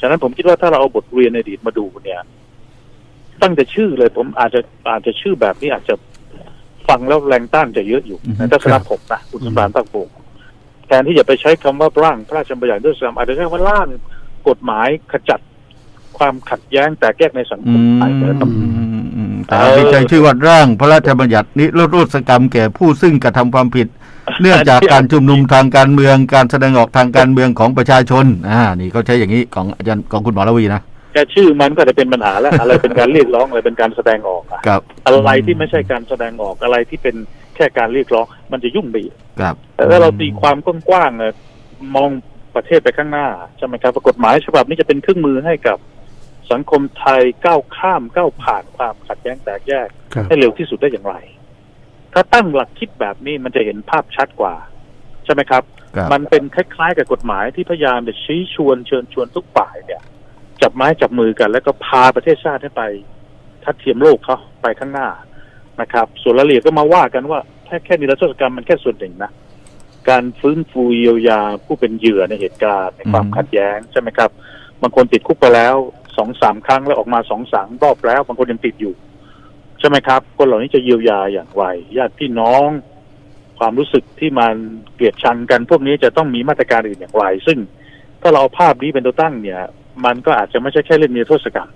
ฉะนั้นผมคิดว่าถ้าเราเอาบทเรียนในอดีตมาดูเนี่ย ตั้งแต่ชื่อเลย ผมอาจจะอาจจะชื่อแบบนี้อาจจะฟังแล้วแรงต้านจะเยอะอยู่อือฮึในทัศนะผมนะคุณสมรานภาคภูมิแทนที่จะไปใช้คำว่าร่างพระราชบัญญัติด้วยซ้ำอาจจะใช้คำว่าร่างกฎหมายขจัดความขัดแย้งแตกแยกในสังคอืมมไทยนะครับอืมอืมแต่ที่ใช้ชื่อว่าร่างพระราชบัญญัตินิรโทษกรรมแก่ผู้ซึ่งกระทำความผิด เนื่องจากการชุมนุมทางการเมืองการแสดงออกทางการเมืองของประชาชนอ่านี่เขาใช้อย่างนี้ของอาจารย์ของคุณหมอระวีนะแค่ชื่อมันก็จะเป็นปัญหาแล้ว อะไรเป็นการเรียกร้องอะไรเป็นการแสดงออกอะกับอะไรที่ไม่ใช่การแสดงออกอะไรที่เป็นแค่การเรียกร้อง มันจะยุ่งไปอีกกับแต่ถ้าเราตีความกว้างๆเนี่ยมองประเทศไปข้างหน้าใช่ไหมครับกฎหมายฉบับนี้จะเป็นเครื่องมือให้กับ สังคมไทยก้าวข้ามก้าวผ่านความขัดแย้งแตกแยกครับให้เร็วที่สุดได้อย่างไร ถ้าตั้งหลักคิดแบบนี้มันจะเห็นภาพชัดกว่า ใช่ไหมครับกับ มันเป็นคล้ายๆกับกฎหมายที่พยายามจะชี้ชวนเชิญชวนทุกฝ่ายเนี่ย จับไม้จับมือกันแล้วก็พาประเทศชาติให้ไปทัดเทียมโลกเขาไปข้างหน้านะครับ ส่วนรายละเอียดก็มาว่ากันว่าแค่แค่นิรโทษกรรมมันแค่ส่วนหนึ่งนะการฟื้นฟูเยียวยาผู้เป็นเหยื่อในเหตุการณ์ในความอืมขัดแย้งใช่ไหมครับบางคนติดคุกไปแล้ว สองสามครั้งแล้วออกมาสองสามรอบแล้วบางคนยังติดอยู่ ใช่ไหมครับ คนเหล่านี้จะเยียวยาอย่างไรญาติพี่น้อง ความรู้สึกที่มันเกลียดชังกันพวกนี้จะต้องมีมาตรการอื่นอย่างไร ซึ่งถ้าเราเอาภาพนี้เป็นตัวตั้งเนี่ย มันก็อาจจะไม่ใช่แค่เรื่องนิรโทษกรรม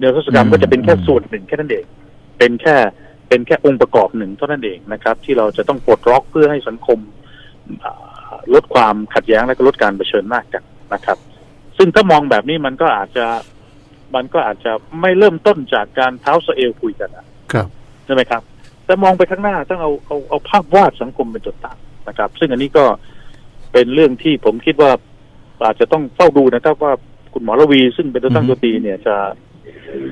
นิรโทษกรรมอืมก็จะเป็นแค่อืมส่วนหนึ่งแค่นั้นเองเป็นแค่เป็นแค่องค์ประกอบหนึ่งเท่านั้นเองนะครับ ที่เราจะต้องปลดล็อกเพื่อให้สังคมอ่าลดความขัดแย้งและก็ลดการเผชิญหน้ากันนะครับ ซึ่งถ้ามองแบบนี้มันก็อาจจะ มันก็อาจจะไม่เริ่มต้นจากการเท้าสะเอวคุยกันนะครับใช่ไหมครับ แต่มองไปข้างหน้าต้องเอาเอาเอาภาพวาดสังคมเป็นจุดตั้งนะครับ ซึ่งอันนี้ก็เป็นเรื่องที่ผมคิดว่าอาจจะต้องเฝ้าดูนะครับว่าคุณหมอระวีซึ่งเป็นตัวตั้งอือฮึตัวตีเนี่ยจะ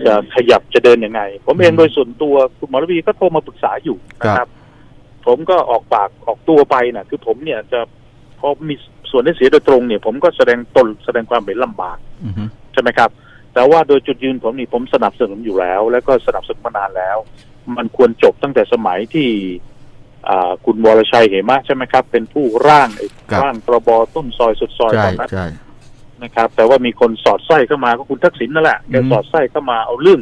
จะขยับจะเดินยังไง ผมเองอืมโดยส่วนตัวคุณหมอระวีก็โทรมาปรึกษาอยู่นะคครัรับบผมก็ออกปากออกตัวไปนะคือผมเนี่ยจะพอมีส่วนได้เสียโดยตรงเนี่ย ผมก็แสดงตนแสดงความเห็นลำบากอือฮึใช่ไหมครับ แต่ว่าโดยจุดยืนผมนี่ผมสนับสนุนอยู่แล้ว แล้วก็สนับสนุนมานานแล้ว มันควรจบตั้งแต่สมัยที่อ่าคุณวรชัยเหมะใช่ไหมครับ เป็นผู้ร่างไอ้ครับร่างพรบต้นซอยสุดซอยใช่ตอนนั้นใช่นะครับ แต่ว่ามีคนสอดไส้เข้ามาก็คุณทักษิณนั่นแหละแกอืมสอดไส้เข้ามาเอาเรื่อง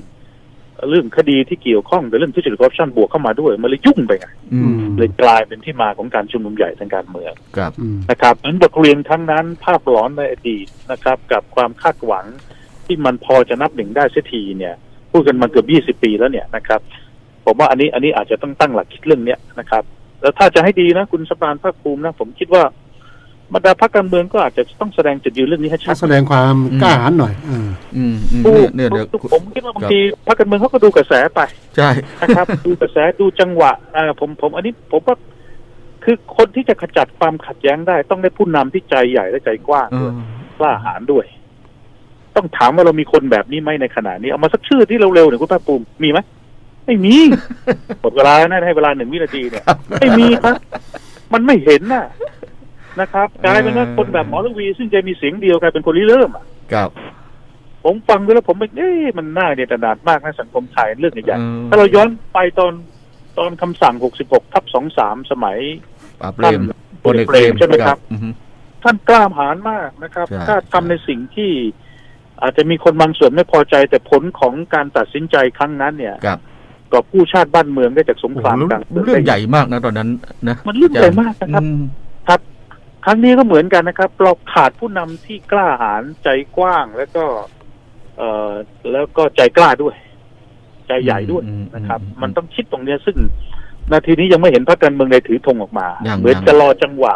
เรื่องคดีที่เกี่ยวข้องกับเรื่องทุจริตคอร์รัปชันบวกเข้ามาด้วย มันเลยยุ่งไปไงอืมเลยกลายเป็นที่มาของการชุมนุมใหญ่ทางการเมืองกับอืมนะครับนั้นบทเรียนทั้งนั้น ภาพหลอนในอดีตนะครับ กับความคาดหวัง ที่มันพอจะนับหนึ่งได้เสียทีเนี่ย พูดกันมาเกือบยี่สิบปีแล้วเนี่ยนะครับ ผมว่าอันนี้อันนี้อาจจะต้องตั้งหลักคิดเรื่องเนี้ยนะครับ แล้วถ้าจะให้ดีนะคุณสปานภาคภูมินะ ผมคิดว่าบรรดาพรรคการเมืองก็อาจจะต้องแสดงจุดยืนเรื่องนี้ให้ชัถ้าดแสดงความกล้าหาญหน่อยอ่าอืมอืมผู้เนี่ยเนี่ยเดี๋ยวผมคิดว่าบางทีพรรคการเมืองเขาก็ดูกระแสไป ใช่นะครับ ดูกระแสดูจังหวะอ่าผมผมอันนี้ผมว่าคือคนที่จะขจัดความขัดแย้งได้ ต้องได้ผู้นำที่ใจใหญ่และใจกว้างเอด้วยอกล้าหาญด้วย ต้องถามว่าเรามีคนแบบนี้ไหมในขณะนี้เอามาสักชื่อที่เร็วๆหน่อยคุณภาคภูมิมีไหมไม่มีหมดเวลาแล้วนะให้เวลาหนึ่งวินาทีเนี่ยไม่มีครับ มันไม่เห็นน่ะนะครับกลายเป็นว่าคนแบบหมอระวี ซึ่งจะมีเสียงเดียวกลายเป็นคนริเริ่มอะกับผมฟังดูแล้วผมไม่เอ๊ะมันน่าเดียดดาดมากนะสังคมไทยเรื่องใหญ่เออๆถ้าเราย้อนไปตอนตอนคำสั่ง 66 ทับ 23 สมัยปราบเปรมพลเอกเปรมใช่ไหมครับอือฮึท่านกล้าหาญมากนะครับใช่ถ้าทำในสิ่งที่ อาจจะมีคนบางส่วนไม่พอใจแต่ผลของการตัดสินใจครั้งนั้นเนี่ยกับก็ผู้ชาติบ้านเมืองได้จากสงครามโอ้โหกลางเมืองเรื่องใหญ่มากนะตอนนั้นนะมันเรื่องใหญ่มากนะครับอืมครับ ครั้งนี้ก็เหมือนกันนะครับเราขาดผู้นำที่กล้าหาญใจกว้างแล้วก็ เอ่อแล้วก็ใจกล้าด้วย ใจใหญ่ด้วยอืมนะครับอืมมันต้องคิดตรงเนี้ยซึ่ง นาทีนี้ยังไม่เห็นพรรคการเมืองใดถือธงออกมายังเหมือนยังจะรอจังหวะ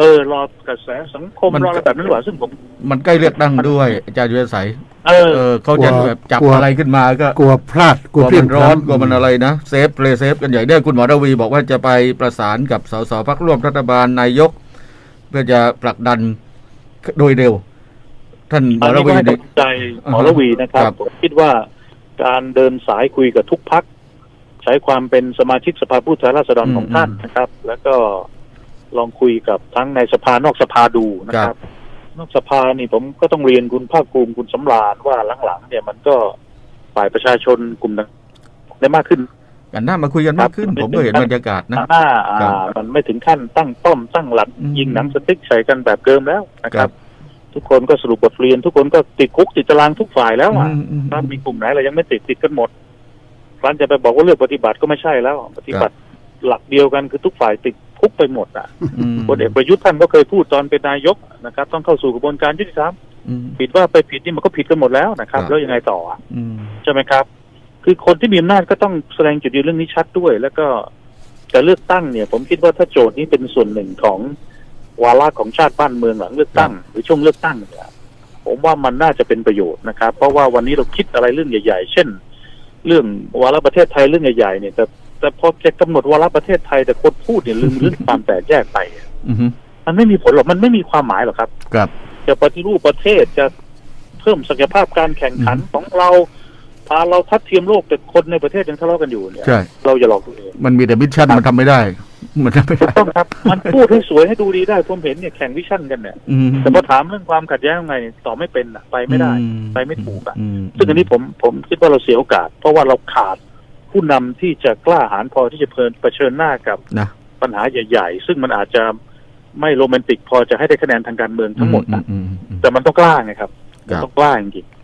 เออรอกระแสสังคมมัน รออะไรแบบนั้นหรือเปล่าซึ่งผม มันใกล้เลือกตั้งด้วย อาจารย์ยุทธศัยเออ เออเขาจะแบบจับกลัว อะไรขึ้นมาก็กลัวพลาดกกลัลัววเพลียมังนร้อนพล้ำกลัวมันอะไรนะเซฟเพลเซฟกันใหญ่เนี่ยคุณหมอระวีบอกว่าจะไปประสานกับสสพักร่วมรัฐบาลนายก เพื่อจะผลักดันโดยเร็ว ท่านหมอัอนระนี้ก็วีให้เนี่ย กำลังใจหมอระวีนะครับครับ ผมคิดว่าการเดินสายคุยกับทุกพัก ใช้ความเป็นสมาชิกสภาผู้แทนราษฎรของท่านนะครับ แล้วก็ ลองคุยกับทั้งในสภานอกสภาดูนะครับ นอกสภานี่ผมก็ต้องเรียนคุณภาคภูมิคุณสำราญว่าหลังๆเนี่ยมันก็ฝ่ายประชาชนกลุ่มนั้นได้มากขึ้นกันหน้ามาคุยกันมากขึ้นครับผมก็เห็นบรรยากาศนะหน้าอ่าครับมันไม่ถึงขั้นตั้งป้อมตั้งหลักอืมยิงหนังสติ๊กใส่กันแบบเดิมแล้วนะคครัรับบทุกคนก็สรุปบทเรียน ทุกคนก็ติดคุกติดตารางทุกฝ่ายแล้วอะอืมอืมถ้ามีกลุ่มไหนเรายังไม่ติดติดกันหมดรันจะไปบอกว่าเลือกปฏิบัติก็ไม่ใช่แล้ว ปฏิบัติหลักเดียวกันคือทุกฝ่ายติด คุกไปหมดอะอืมพลเอกประยุทธ์ท่านก็เคยพูดตอนเป็นนายกนะครับ ต้องเข้าสู่กระบวนการยุติธรรมอืมผิดว่าไปผิดนี่มันก็ผิดกันหมดแล้วนะครับครับแล้วยังไงต่ออะอืมใช่ไหมครับ คือคนที่มีอำนาจก็ต้องแสดงจุดยืนเรื่องนี้ชัดด้วย แล้วก็การเลือกตั้งเนี่ย ผมคิดว่าถ้าโจทย์นี้เป็นส่วนหนึ่งของวาระของชาติบ้านเมืองหลังเลือกตั้ง หรือช่วงเลือกตั้งเนี่ยผมว่ามันน่าจะเป็นประโยชน์นะครับ เพราะว่าวันนี้เราคิดอะไรเรื่องใหญ่ ๆ เช่น เรื่องวาระประเทศไทยเรื่องใหญ่ๆเนี่ยแต่ แต่พอจะกำหนดวาระประเทศไทยแต่คนพูดเนี่ยลืมเรื่องความแตกแยกไปอืมมันไม่มีผลหรอกมันไม่มีความหมายหรอกครับ ครับ จะปฏิรูปประเทศจะเพิ่มศักยภาพการแข่งขันอืมของเราพาเราทัดเทียมโลกแต่คนในประเทศยังทะเลาะกันอยู่เนี่ยใช่เราอย่าหลอกตัวเองมันมีแต่มิชชั่นมันทำไม่ได้มันทำไม่ถูกได้ต้องครับ มันพูดให้สวยให้ดูดีได้ผมเห็นเนี่ยแข่งวิชั่นกันเนี่ยอืมแต่พอถามเรื่องความขัดแย้งยังไงตอบไม่เป็นอะ ไปไม่ได้อืไปไม่ถูกอะมซึ่งอันนี้ผมผมคิดว่าเราเสียโอกาส เพราะว่าเราขาด ผู้นำที่จะกล้าหาญพอที่จะเพลินเผชิญหน้ากับนะปัญหาใหญ่ ๆ ซึ่งมันอาจจะไม่โรแมนติกพอจะให้ได้คะแนนทางการเมืองทั้งหมดอืนะอืมอืมแต่มันต้องกล้าไงครับครับมันต้องกล้าจริงๆ